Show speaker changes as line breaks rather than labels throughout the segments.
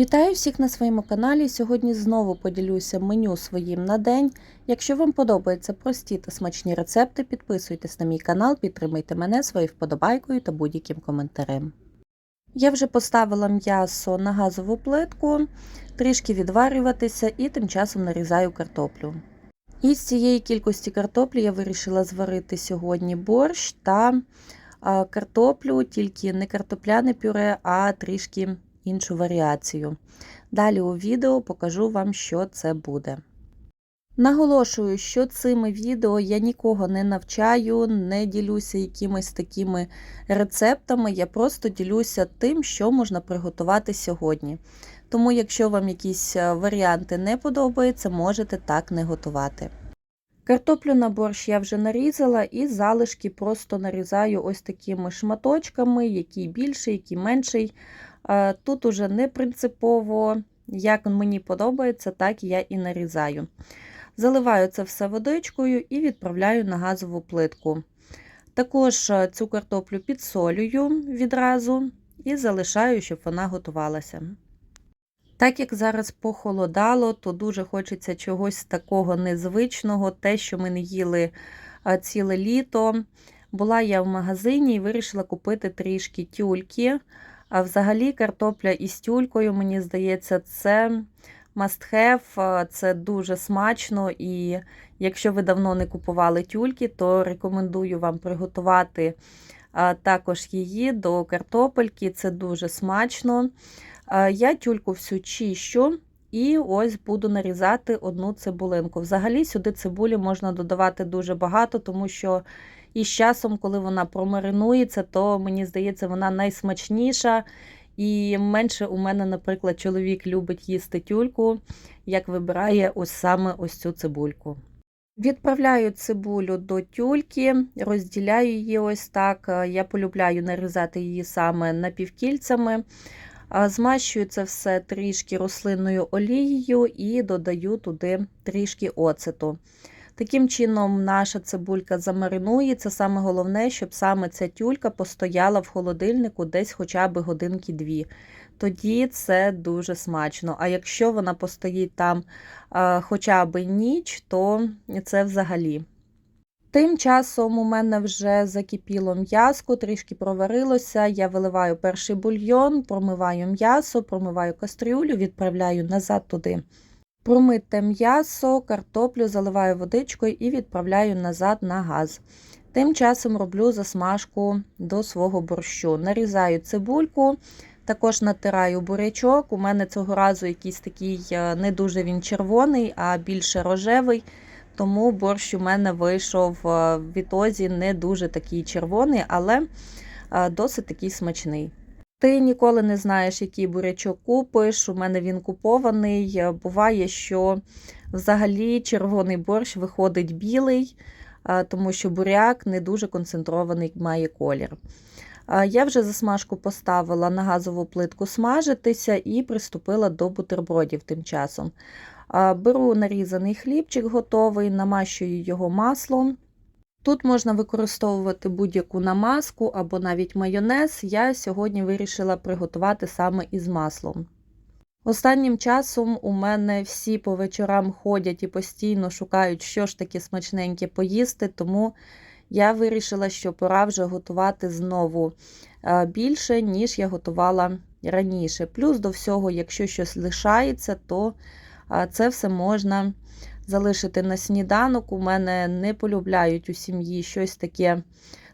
Вітаю всіх на своєму каналі. Сьогодні знову поділюся меню своїм на день. Якщо вам подобаються прості та смачні рецепти, підписуйтесь на мій канал, підтримайте мене своєю вподобайкою та будь-яким коментарем. Я вже поставила м'ясо на газову плитку, трішки відварюватися і тим часом нарізаю картоплю. Із цієї кількості картоплі я вирішила зварити сьогодні борщ та картоплю, тільки не картопляне пюре, а трішки іншу варіацію. Далі у відео покажу вам, що це буде. Наголошую, що цими відео я нікого не навчаю, не ділюся якимись такими рецептами, я просто ділюся тим, що можна приготувати сьогодні. Тому, якщо вам якісь е, варіанти не подобаються, можете так не готувати. Картоплю на борщ я вже нарізала і залишки просто нарізаю ось такими шматочками, який більший, який менший. Тут уже не принципово, як мені подобається, так я і нарізаю. Заливаю це все водичкою і відправляю на газову плитку. Також цю картоплю підсолюю відразу і залишаю, щоб вона готувалася. Так як зараз похолодало, то дуже хочеться чогось такого незвичного, те, що ми не їли ціле літо. Була я в магазині і вирішила купити трішки тюльки. А взагалі, картопля із тюлькою, мені здається, це must have, це дуже смачно. І якщо ви давно не купували тюльки, то рекомендую вам приготувати також її до картопельки. Це дуже смачно. Я тюльку всю чищу. І ось буду нарізати одну цибулинку. Взагалі, сюди цибулі можна додавати дуже багато, тому що і з часом, коли вона промаринується, то мені здається, вона найсмачніша. І менше у мене, наприклад, чоловік любить їсти тюльку, як вибирає ось саме ось цю цибульку. Відправляю цибулю до тюльки, розділяю її ось так. Я полюбляю нарізати її саме напівкільцями. Змащую це все трішки рослинною олією і додаю туди трішки оцету. Таким чином, наша цибулька замаринується. Саме головне, щоб саме ця тюлька постояла в холодильнику десь хоча б годинки-дві. Тоді це дуже смачно. А якщо вона постоїть там хоча б ніч, то це взагалі. Тим часом у мене вже закипіло м'яско, трішки проварилося. Я виливаю перший бульйон, промиваю м'ясо, промиваю кастрюлю, відправляю назад туди Промите м'ясо, картоплю заливаю водичкою і відправляю назад на газ. Тим часом роблю засмажку до свого борщу. Нарізаю цибульку, також натираю бурячок. У мене цього разу якийсь такий е, не дуже він червоний, а більше рожевий. Тому борщ у мене вийшов е, в ітозі не дуже такий червоний, але е, досить такий смачний. Ти ніколи не знаєш, який бурячок купиш. У мене він купований. Буває, що взагалі червоний борщ виходить білий, тому що буряк не дуже концентрований має колір. Я вже засмажку поставила на газову плитку смажитися і приступила до бутербродів тим часом. Беру нарізаний хлібчик готовий, намащую його маслом. Тут можна використовувати будь-яку намазку або навіть майонез. Я сьогодні вирішила приготувати саме із маслом. Останнім часом у мене всі по вечорам ходять і постійно шукають, що ж таке смачненьке поїсти, тому я вирішила, що пора вже готувати знову більше, ніж я готувала раніше. Плюс до всього, якщо щось лишається, то це все можна залишити на сніданок. У мене не полюбляють у сім'ї щось таке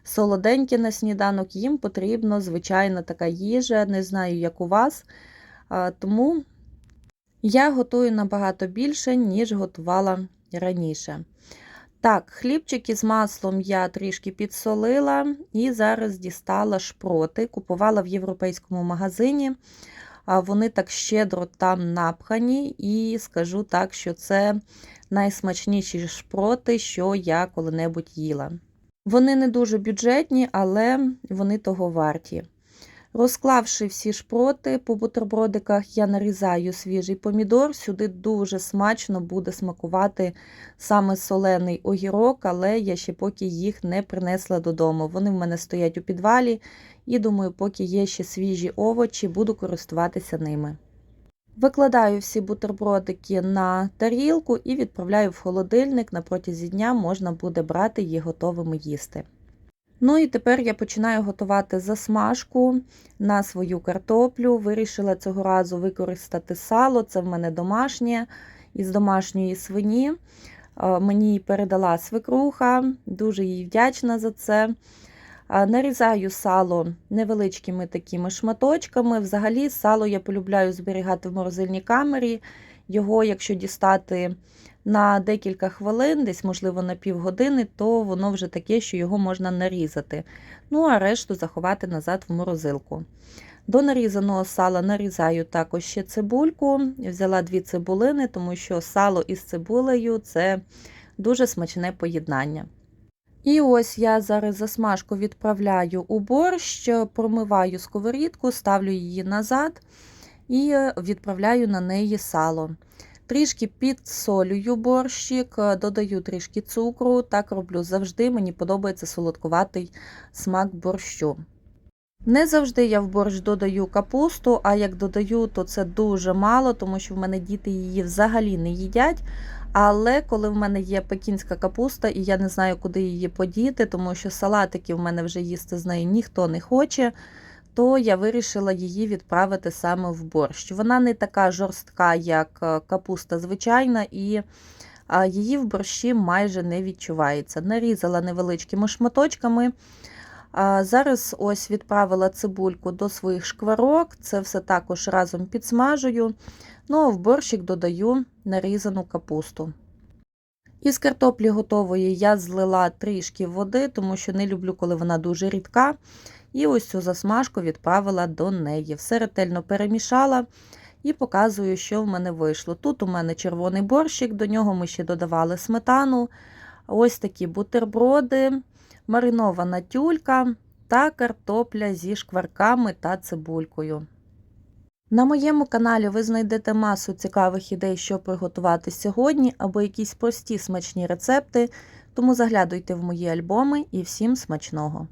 солоденьке на сніданок. Їм потрібна звичайна така їжа, не знаю, як у вас. Тому я готую набагато більше, ніж готувала раніше. Так, хлібчики з маслом я трішки підсолила і зараз дістала шпроти. Купувала в європейському магазині. Вони так щедро там напхані, і скажу так, що це найсмачніші шпроти, що я коли-небудь їла. Вони не дуже бюджетні, але вони того варті. Розклавши всі шпроти по бутербродиках, я нарізаю свіжий помідор. Сюди дуже смачно буде смакувати саме солений огірок, але я ще поки їх не принесла додому. Вони в мене стоять у підвалі, і думаю, поки є ще свіжі овочі, буду користуватися ними. Викладаю всі бутербродики на тарілку і відправляю в холодильник. На протязі дня можна буде брати їх готовими їсти. Ну і тепер я починаю готувати засмажку на свою картоплю. Вирішила цього разу використати сало, це в мене домашнє із домашньої свині. Е, Мені передала свекруха, дуже їй вдячна за це. Е, Нарізаю сало невеличкими такими шматочками. Взагалі, сало я полюбляю зберігати в морозильній камері. Його, якщо дістати на декілька хвилин, десь, можливо, на півгодини, то воно вже таке, що його можна нарізати. Ну, а решту заховати назад в морозилку. До нарізаного сала нарізаю також ще цибульку. Взяла дві цибулини, тому що сало із цибулею це дуже смачне поєднання. І ось я зараз засмажку відправляю у борщ, промиваю сковорідку, ставлю її назад і відправляю на неї сало. Трішки підсолюю борщик, додаю трішки цукру. Так роблю завжди. Мені подобається солодкуватий смак борщу. Не завжди я в борщ додаю капусту, а як додаю, то це дуже мало, тому що в мене діти її взагалі не їдять. Але коли в мене є пекінська капуста, і я не знаю, куди її подіти, тому що салатики в мене вже їсти з нею ніхто не хоче, то я вирішила її відправити саме в борщ. Вона не така жорстка, як е, капуста звичайна, і її в борщі майже не відчувається. Нарізала невеличкими шматочками. Зараз ось відправила цибульку до своїх шкварок, це все також разом підсмажую. Ну а в борщик додаю нарізану капусту. Із картоплі готової я злила трішки води, тому що не люблю, коли вона дуже рідка. І ось цю засмажку відправила до неї. Все ретельно перемішала і показую, що в мене вийшло. Тут у мене червоний борщик, до нього ми ще додавали сметану. Ось такі бутерброди, маринована тюлька та картопля зі шкварками та цибулькою. На моєму каналі ви знайдете масу цікавих ідей, що приготувати сьогодні, або якісь прості смачні рецепти, тому заглядуйте в мої альбоми і всім смачного!